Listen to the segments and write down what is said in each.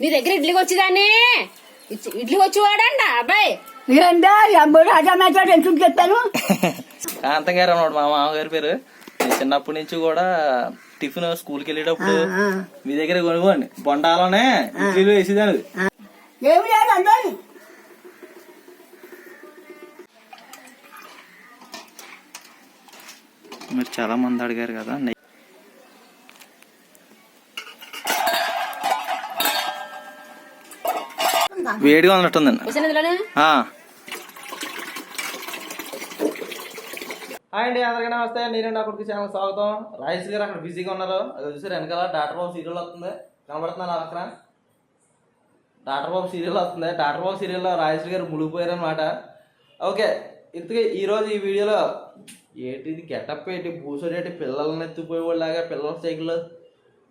నీ దగ్గర ఇడ్లీకి వచ్చేదాన్ని? ఇడ్లీ వచ్చి వాడండి అబ్బాయి. ఏంటా ఎప్పుడు అజమాచాడు ఎందుకు చెప్పాను కాంతం గారు అన్నాడు మా మామగారి పేరు. నేను చిన్నప్పటి నుంచి కూడా టిఫిన్ స్కూల్కి వెళ్ళేటప్పుడు మీ దగ్గర కొనుక్కోండి. బొండాలోనే ఇడ్లీలు వేసేదాన్ని ఏమి లేదు అందరి మీరు చాలా మంది అడిగారు కదా వేడిగా ఉన్నట్టుందండి ఆ. హాయ్ అండి అందరికీ నమస్తే. నేనండి అక్కడికి ఛానల్ స్వాగతం. రాజేష్ గారు అక్కడ బిజీగా ఉన్నారు. అది చూసారు వెనకాల డాక్టర్ బాబు సీరియల్ వస్తుంది. కనబడుతున్నాను అక్కడ? డాక్టర్ బాబు సీరియల్ వస్తుంది. డాక్టర్ బాబు సీరియల్లో రాజేష్ గారు మునిగిపోయారు అనమాట ఓకే ఇంతకీ ఈరోజు ఈ వీడియోలో ఏంటిది గెటప్ ఏంటి? పూసోడేటి పిల్లల్ని ఎత్తిపోయేవాళ్ళగా పిల్లల సైకిల్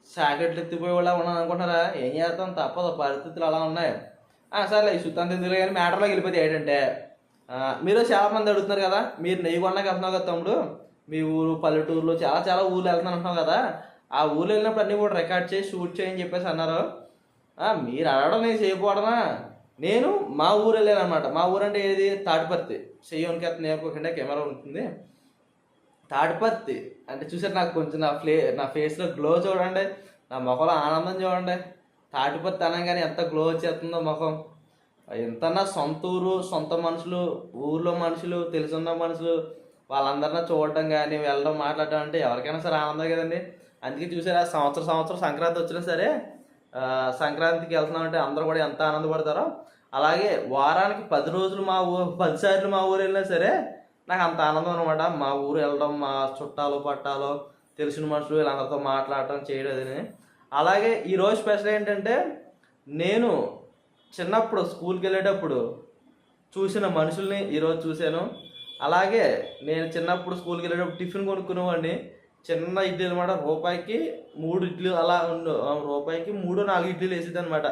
సాకెట్లు ఎత్తిపోయేవాళ్ళ ఉన్నాను అనుకుంటున్నారా ఏం చేస్తాం? తప్పదు. పరిస్థితులు అలా ఉన్నాయి. సర్లే ఈ సుత్తాంత ఎందుకు కానీ మ్యాటర్లోకి వెళ్ళిపోతే ఏంటంటే మీరు చాలా మంది అడుగుతున్నారు కదా మీరు నెయ్యి కొండకి వెళ్తున్నావు కదా తమ్ముడు మీ ఊరు పల్లెటూరులో చాలా చాలా ఊళ్ళు వెళ్తున్నాను అంటున్నావు కదా ఆ ఊళ్ళు వెళ్ళినప్పుడు అన్నీ కూడా రికార్డ్ చేసి షూట్ చేయని చెప్పేసి అన్నారు. మీరు అడగడం నేను చేయకపోవడమా? నేను మా ఊరు వెళ్ళాను అనమాట మా ఊరు అంటే ఏది? తాటిపర్తి చెయ్యోనికి అతను నేర్పకుండా కెమెరా ఉంటుంది తాడిపత్తి అంటే చూసారు నాకు కొంచెం నా ఫ్లే నా ఫేస్లో గ్లో చూడండి నా మొక్కలో ఆనందం చూడండి. తాటిపత్తి అనగానే ఎంత గ్లో వచ్చేస్తుందో ముఖం. ఎంతన్నా సొంత ఊరు సొంత మనుషులు ఊర్లో మనుషులు తెలుసున్న మనుషులు వాళ్ళందరినీ చూడటం కానీ వెళ్ళడం మాట్లాడటం అంటే ఎవరికైనా సరే ఆనందం కదండి. అందుకే చూసారా సంవత్సరం సంవత్సరం సంక్రాంతి వచ్చినా సరే సంక్రాంతికి వెళ్తున్నామంటే అందరూ కూడా ఎంత ఆనందపడతారో. అలాగే వారానికి పది రోజులు మా ఊ పది సార్లు మా ఊరు వెళ్ళినా సరే నాకు అంత ఆనందం అనమాట మా ఊరు వెళ్ళడం మా చుట్టాలు పట్టాలు తెలిసిన మనుషులు వీళ్ళందరితో మాట్లాడటం చేయడం అది అలాగే ఈరోజు స్పెషల్ ఏంటంటే నేను చిన్నప్పుడు స్కూల్కి వెళ్ళేటప్పుడు చూసిన మనుషుల్ని ఈరోజు చూశాను. అలాగే నేను చిన్నప్పుడు స్కూల్కి వెళ్ళేటప్పుడు టిఫిన్ కొనుక్కునేవాడిని. చిన్న ఇడ్లీ అనమాట రూపాయికి మూడు ఇడ్లీ అలా ఉండు రూపాయికి మూడు నాలుగు ఇడ్లీలు వేసేది అనమాట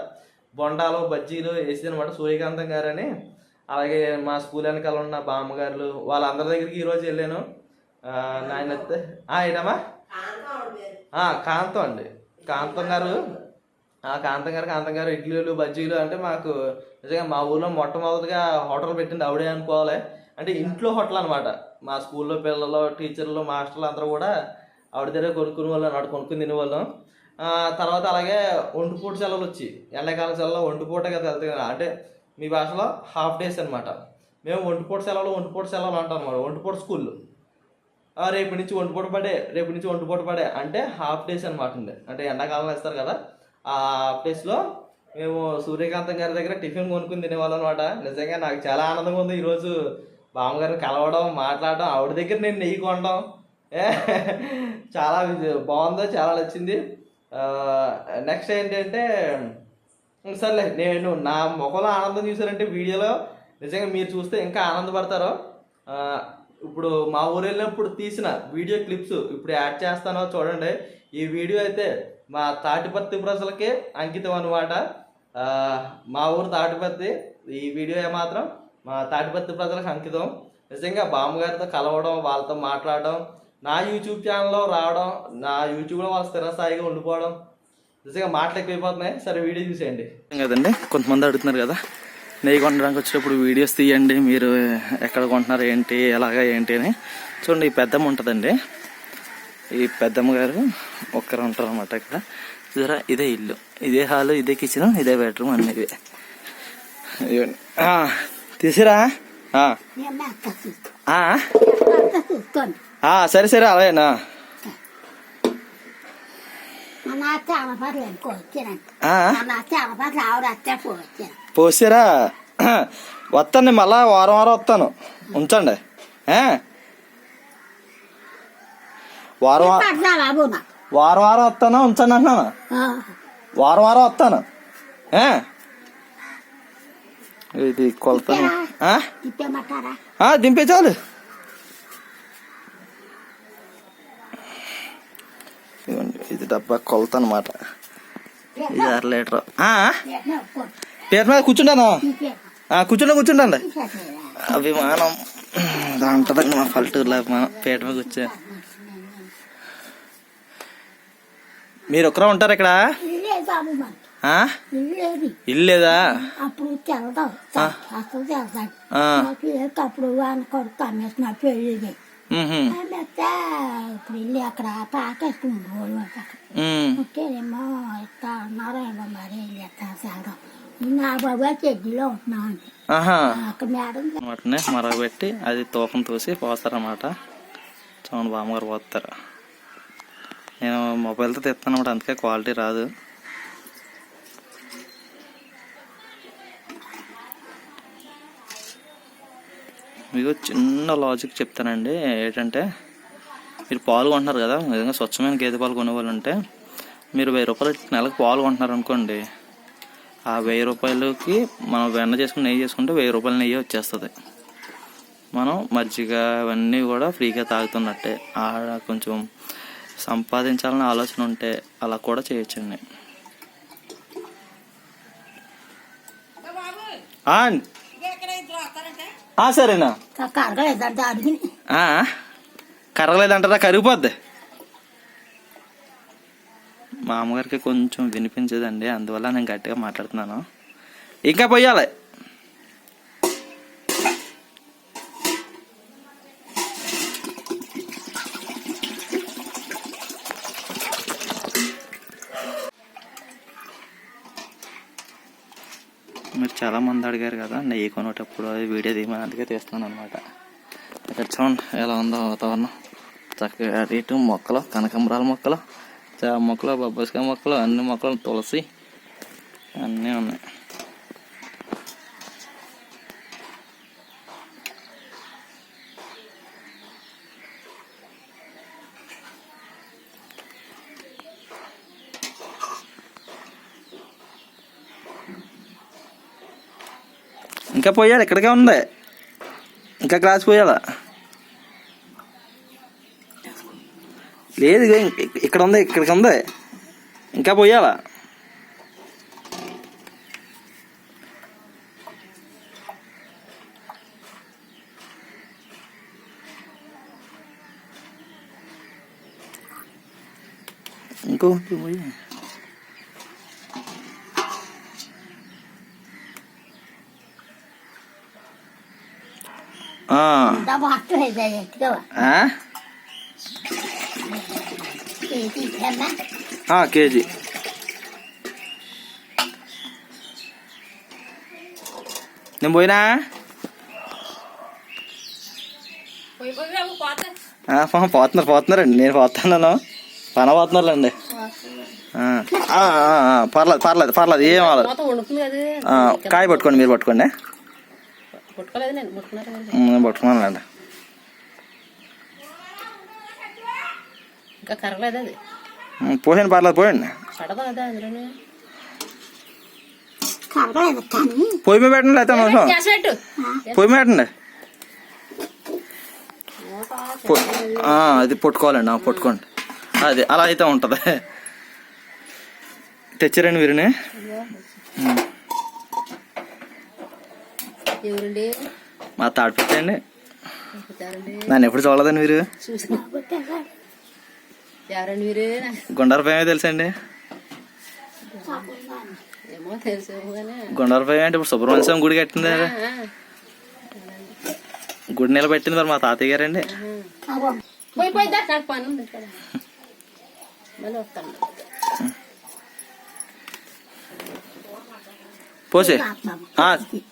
బొండాలు బజ్జీలు వేసేది అనమాట సూర్యకాంతం గారని. అలాగే మా స్కూల్ వెనకాల ఉన్న బామ్మగారులు వాళ్ళందరి దగ్గరికి ఈరోజు వెళ్ళాను. ఆ, నాయన వస్తే ఏంటమ్మా? ఆ, కాంతం అండి. కాంతం గారు? ఆ కాంతం గారు కాంతం గారు ఇడ్లీలు బజ్జీలు అంటే మాకు నిజంగా మా ఊర్లో మొట్టమొదటిగా హోటల్ పెట్టింది ఆవిడే అనుకోవాలి. అంటే ఇంట్లో హోటల్ అనమాట మా స్కూల్లో పిల్లలు టీచర్లు మాస్టర్లు అందరూ కూడా ఆవిడ దగ్గర కొనుక్కునే వాళ్ళం అన్నమాట కొనుక్కుని తినేవాళ్ళం. తర్వాత అలాగే ఒంటిపూట సెలవులు వచ్చి ఎండాకాలం సెలవులో ఒంటిపూట కదా వెళ్తాయి కదా. అంటే మీ భాషలో హాఫ్ డేస్ అనమాట మేము ఒంటిపూట సెలవులు ఒంటిపూట సెలవులు అంటాం అనమాట ఒంటిపూట స్కూల్. రేపు నుంచి ఒంటిపూట పడే రేపు నుంచి ఒంటిపూట పడే అంటే హాఫ్ డేస్ అనమాట అండి అంటే ఎండాకాలంలో ఇస్తారు కదా. ఆ హాఫ్ డేస్లో మేము సూర్యకాంతం గారి దగ్గర టిఫిన్ కొనుక్కుని తినేవాళ్ళం అనమాట నిజంగా నాకు చాలా ఆనందంగా ఉంది ఈరోజు బామ్మగారిని కలవడం మాట్లాడడం ఆవిడ దగ్గర నేను నెయ్యి కొనడం. చాలా ఇది- బాగుందో చాలా నచ్చింది. నెక్స్ట్ ఏంటంటే సర్లే నేను నా ముఖంలో ఆనందం చూసారంటే వీడియోలో నిజంగా మీరు చూస్తే ఇంకా ఆనందపడతారు. ఇప్పుడు మా ఊరు వెళ్ళినప్పుడు తీసిన వీడియో క్లిప్స్ ఇప్పుడు యాడ్ చేస్తానో చూడండి. ఈ వీడియో అయితే మా తాటిపత్తి ప్రజలకే అంకితం అనమాట మా ఊరు తాటిపత్తి ఈ వీడియో ఏమాత్రం మా తాటిపత్తి ప్రజలకు అంకితం. నిజంగా బామ్మగారితో కలవడం వాళ్ళతో మాట్లాడడం నా యూట్యూబ్ ఛానల్లో రావడం నా యూట్యూబ్లో వాళ్ళ స్థిరస్థాయిగా ఉండిపోవడం నిజంగా మాటలు ఎక్కువైపోతున్నాయి. సరే వీడియో చూసేయండి. కదండి? కొంతమంది అడుగుతున్నారు కదా. నెయ్యి కొనడానికి వచ్చేటప్పుడు వీడియోస్ తీయండి మీరు ఎక్కడ కొంటున్నారు ఏంటి ఎలాగా ఏంటి అని. చూడండి ఈ పెద్దమ్మ ఉంటుందండి. ఈ పెద్దమ్మ గారు ఒక్కరు ఉంటారు అనమాట ఇక్కడ. చూసారా? ఇదే ఇల్లు. ఇదే హాలు ఇదే కిచెన్ ఇదే బెడ్రూమ్ అన్ని ఇవే. తీసిరా? సరే సరే అలాగేనా? అమ్మపాట్లు ఎక్కువ వచ్చానంట. ఆ? మన అత్త అమ్మపాట్లు ఆవిడ అత్త వచ్చాను పోసారా? వస్తాను మళ్ళా వారం వారం వస్తాను. ఉంచండి? వారం వారం వారం వస్తాను? ఉంచండి అంటున్నాను? వారం వారం వస్తాను? ఇది కొలతను. దింపే చాలు ఇది డబ్బా కొలత అనమాట ఇది అర లీటర్. ఆ? పేరు మీద కూర్చుంటాను ఆ, కూర్చుంటా కూర్చుంటండి? అభిమానం. దాంట్లోదండి మా పల్లెటూరులో అభిమానం. పేట మీద కూర్చో. మీరు ఒకరే ఉంటారు ఇక్కడ? ఇల్లు లేదు అప్పుడు కొడుకు అమ్మేసిన. అమ్మేస్తే ఇప్పుడు ఇల్లు అక్కడ పాకేసుకుని రోజు ఇస్తా మరి ఎత్తా నా చెడ్డీలో అక్కడ మేడం వాటిని మరగబెట్టి అది తూకం తోసి పోస్తారన్నమాట. చూడండి బామ్మగారు పోస్తారు. నేను మొబైల్తో తెస్తాను అనమాట అందుకే క్వాలిటీ రాదు. మీకు చిన్న లాజిక్ చెప్తానండి ఏంటంటే మీరు పాలు కొంటున్నారు కదా నిజంగా స్వచ్ఛమైన గేదె పాలు కొనేవాళ్ళు ఉంటే మీరు వెయ్యి రూపాయలు నెలకు పాలు కొంటున్నారు అనుకోండి ఆ వెయ్యి రూపాయలకి మనం వెన్న చేసుకుని నెయ్యి చేసుకుంటే వెయ్యి రూపాయల నెయ్యి వచ్చేస్తుంది. మనం మజ్జిగ అవన్నీ కూడా ఫ్రీగా తాగుతున్నట్టే. ఆడ కొంచెం సంపాదించాలనే ఆలోచన ఉంటే అలా కూడా చేయొచ్చండి. సరేనా? కరగలేదంటారా? కరిగిపోద్ది. మా అమ్మగారికి కొంచెం వినిపించదండి అందువల్ల నేను గట్టిగా మాట్లాడుతున్నాను. ఇంకా పోయాలి. మీరు చాలా మంది అడిగారు కదా నెయ్యి కొనేటప్పుడు అది వీడియో తీయమని అందుకే తీస్తున్నాను అనమాట ఇక్కడ చూడండి ఎలా ఉందో వాతావరణం. చక్కగా అటు ఇటు మొక్కలు కనకంబరాల మొక్కలు చామ మొక్కలు బొబ్బస్కాయ మొక్కలు అన్ని మొక్కలు తులసి అన్నీ ఉన్నాయి ఇంకా పోయాలి ఇక్కడికే ఉంది ఇంకా గ్లాస్ పోయాలా లేదు ఇగో ఇక్- ఇక్కడ ఉంది ఇక్కడికి ఉంది ఇంకా పోయాలా ఇంకో ఇంకో పోయి ఆ, కేజీ. నేను పోయినా? పోతున్నారు పోతున్నారండి. నేను పోతున్నాను. పన పోతున్నారులేండి. పర్లేదు పర్లేదు పర్లేదు ఏం కాయ పట్టుకోండి మీరు పట్టుకోండి. పుట్టుకోలేదు నేను పుట్టుకున్నారు కదా. ఉమ్, నేను పట్టుకున్నానండి ఇంకా కరగలేదు అది? పోయండి పర్లేదు పోయండి. అందులోనే? పొయ్యి మీద పెట్టండి అయితే పెట్టు. పొయ్యి మీద పెట్టండి. పొ- ఆ, అది పట్టుకోవాలండి పట్టుకోండి. అది అలా అయితే ఉంటుంది. తెచ్చారండి మీరుని. ఎవరండి? మా తాడిపెట్టండి నన్ను ఎప్పుడు చూడలేదండి మీరు? ఎవరండి మీరు? గుండారపాయ తెలుసండి. ఏమో తెలుసు కానీ గుండారపాయ అంటే ఇప్పుడు సుబ్రహ్మణ్య స్వామి గుడి కట్టింది గుడి నిలబెట్టింది మరి మా తాతయ్య గారండి. పోయి పోయి దా నాకు పని ఉంది ఇక్కడ. మళ్ళీ వస్తాను. పోసే.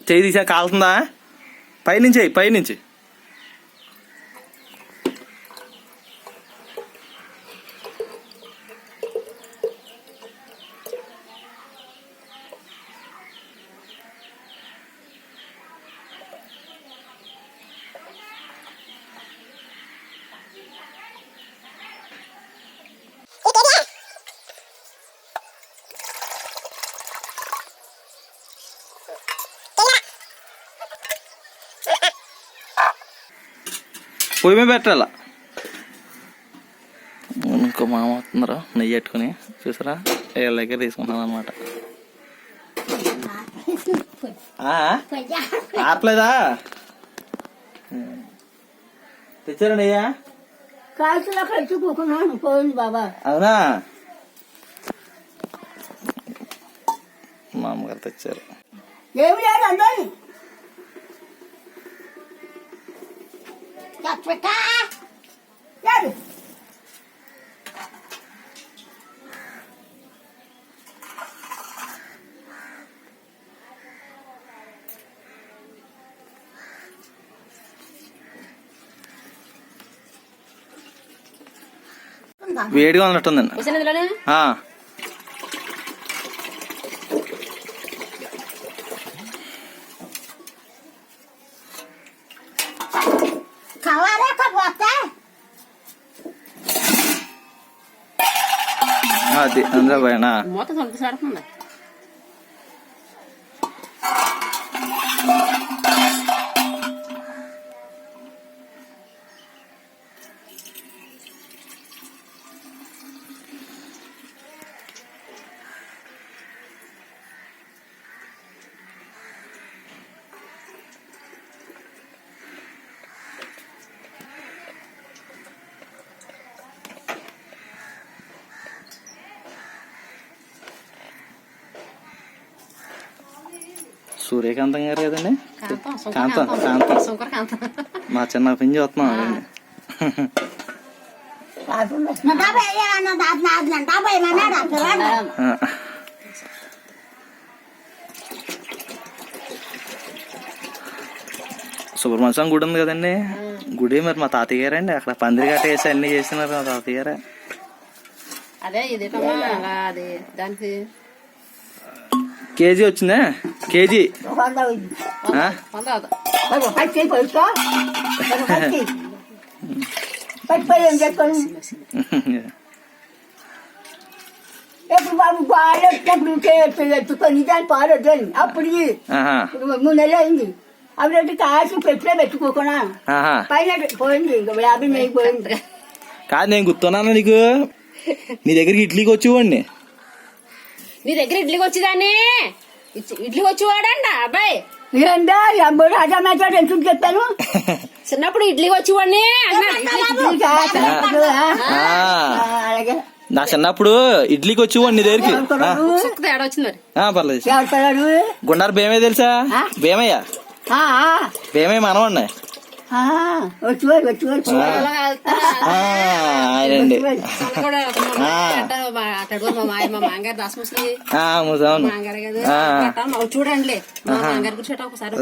చేయి తీసా కాలుతుందా? పైనుంచి పైనుంచి. పొయ్యి మీద పెట్టాల? ఇంకో మామ వస్తున్నారు? నెయ్యి పెట్టుకుని చూసారా? వీళ్ళ దగ్గర తీసుకుంటాను అనమాట ఆపలేదా తెచ్చారా నెయ్యా? కాల్చులో పోయింది బాబా. అవునా? మా అమ్మగారు తెచ్చారు. ఏమి లేదు అందరి చచ్చిపోతా లేదు వేడిగా ఉన్నట్టుందండి కూర్చొని ఇందులోనే ఆ, అది అందులో పోయినా? మూత సూర్యకాంతం గారు కదండి? కాంతం కాంతం, మా చిన్న పని చూస్తున్నాం అదండి. నా డాబా నా దాది నాది నా డాబా ఏమన్నాడు అక్కడ ఆ. సుబ్రహ్మణ్య స్వామి గుడి ఉంది కదండి? గుడి మరి మా తాతయ్య గారండి అక్కడ పందిరి గట్ట వేసి అన్ని చేసినారు మా తాతయ్య గారే అది దానికి కేజీ వచ్చిందా? కేజీ? ఎప్పుడు బాబు పాలు వచ్చినప్పుడు ఎత్తుకొని దాని పాలు వద్దని. అప్పుడు మూడు నెలలు అయింది. అప్పుడు కాసి పెట్టినా పెట్టుకోకున్నా? ఆహా. పైన పోయింది. ఇంకా యాభై నెయ్యి పోయింది. కాదు నేను గుర్తున్నాను నీకు? నీ దగ్గరికి ఇడ్లీకి వచ్చేవాడిని నీ దగ్గర ఇడ్లీకి వచ్చేదాన్ని ఇచ్చి- ఇడ్లీకి వచ్చేవాడంట అబ్బాయి. ఏందా అప్పుడు అజా మేచాడు ఎందుకు చెప్పాను. చిన్నప్పుడు. ఆ, అలాగే. నా చిన్నప్పుడు ఇడ్లీకి నీ దగ్గరికి. పర్లేదు? గుండారు భీమయ్య తెలుసా? భీమయ్య. భీమయ్య మనవాడిని. వచ్చేవారు వచ్చేవారు ఆయనండి చూడండి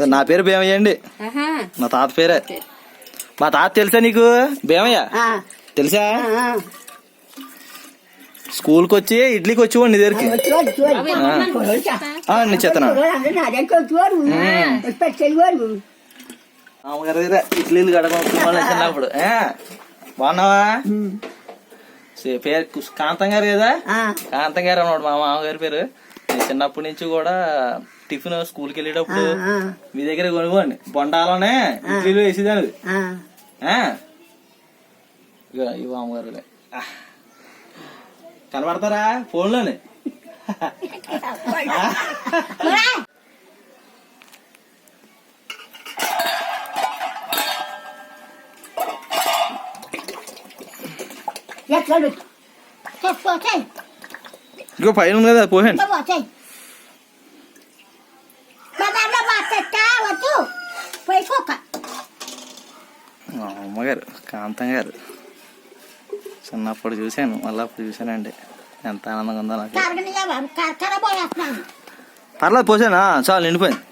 నా పేరు భీమయ్య అండి మా తాత పేరే మా తాత తెలుసా నీకు భీమయ్య ఆ, తెలుసా ఆ, స్కూల్కి వచ్చి ఇడ్లీకి నీ దగ్గరికి నేను అందరూ నా దగ్గర వచ్చేవారు వచ్చి పెట్టేవారు అమ్మగారి దగ్గర ఇడ్లీలు గడపడం చిన్నప్పుడు? బాగున్నావా? పేరు కాంతం గారు కదా? ఆ, కాంతం గారు అన్నాడు మా మామగారి పేరు. నేను చిన్నప్పటి నుంచి కూడా టిఫిన్ స్కూల్కి వెళ్ళేటప్పుడు ఆ, మీ దగ్గర కొనుక్కోండి. బొండాలోనే ఇడ్లీలు వేసేదాన్ని ఆ. ఆ? ఇగో ఇవి అమ్మగారులే ఆ. కనబడతారా? ఫోన్లోనే. ఎక్కడ? పోతాయి ఇంకో పైన ఉంది కదా పోహండి పోతాయి బజార్లో మార్కెట్టా వచ్చు పోయిపోక మా అమ్మగారు కాంతం గారు. చిన్నప్పుడు చూశాను మళ్ళీ అప్పుడు చూశానండి. ఎంత ఆనందంగా ఉందో నాకు. పర్లేదు పోసానా చాలు నిండిపోయింది.